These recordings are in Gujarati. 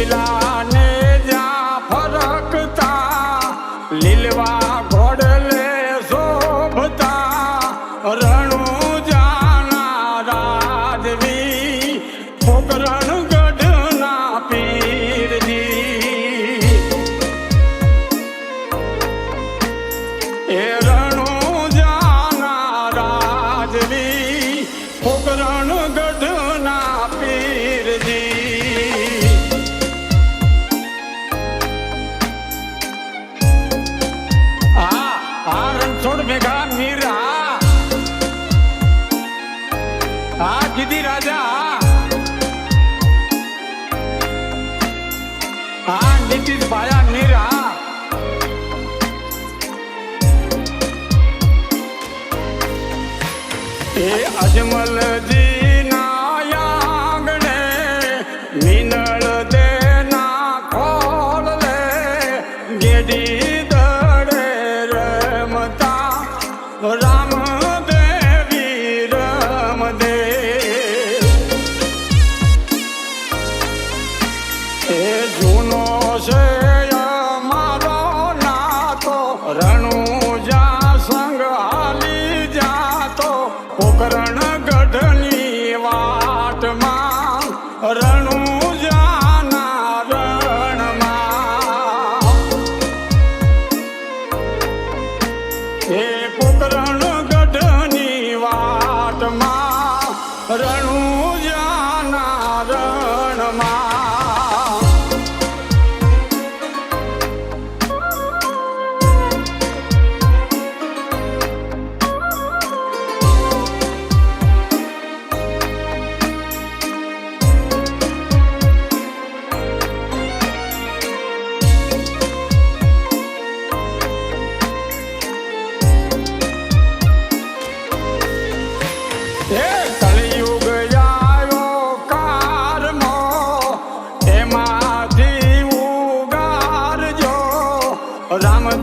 Milan It is Bayan Mira. A Ajmal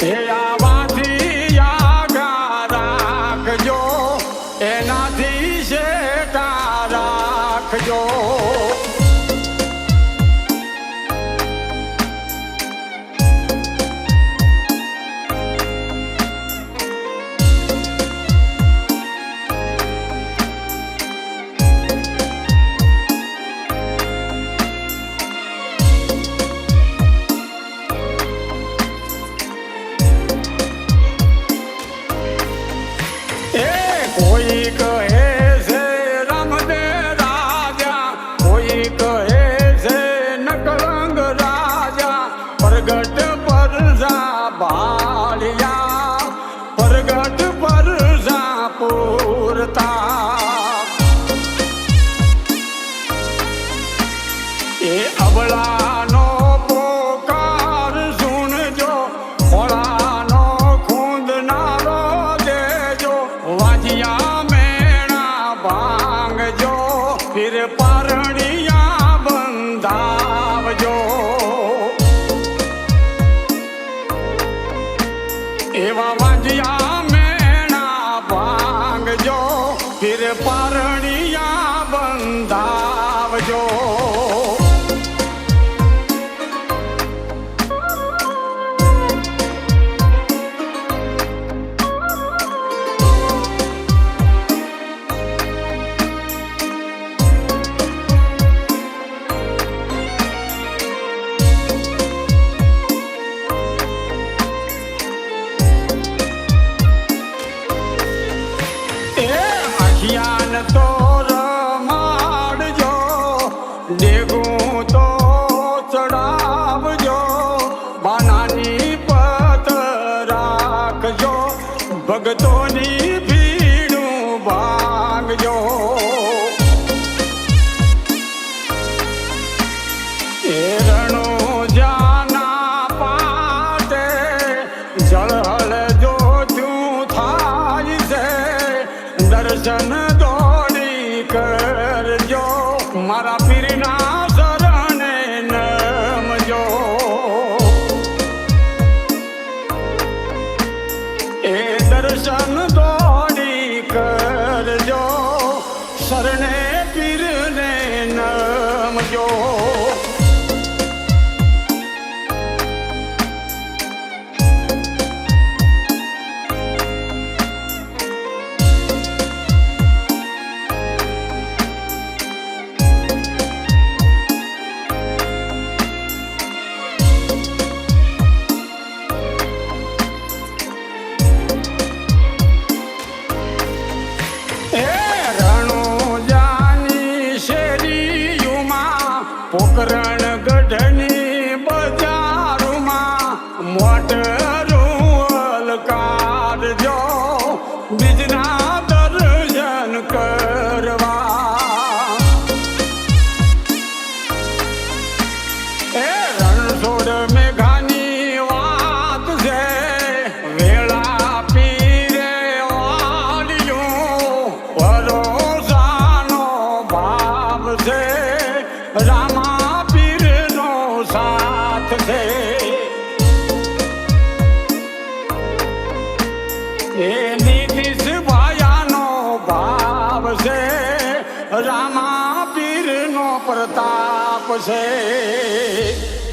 Yeah. ભગતોની ભીડું ભાગજો. એ રણુજાના પાટે જળહળ જોતું થાય છે દર્શન દોડી કરજો. મારા પીરના શરણે નમજો એ દર્શન દોડી કરજો. શરણે પીરને નમજો પોકરણ ગઢની બજારમાં મોટરું બીજના દર્શન કરવા. એ રણછોડ મેઘાની વાત છે, વેળા પીરે વાળ્યું ભરોસાનો ભાવ છે, રામા છે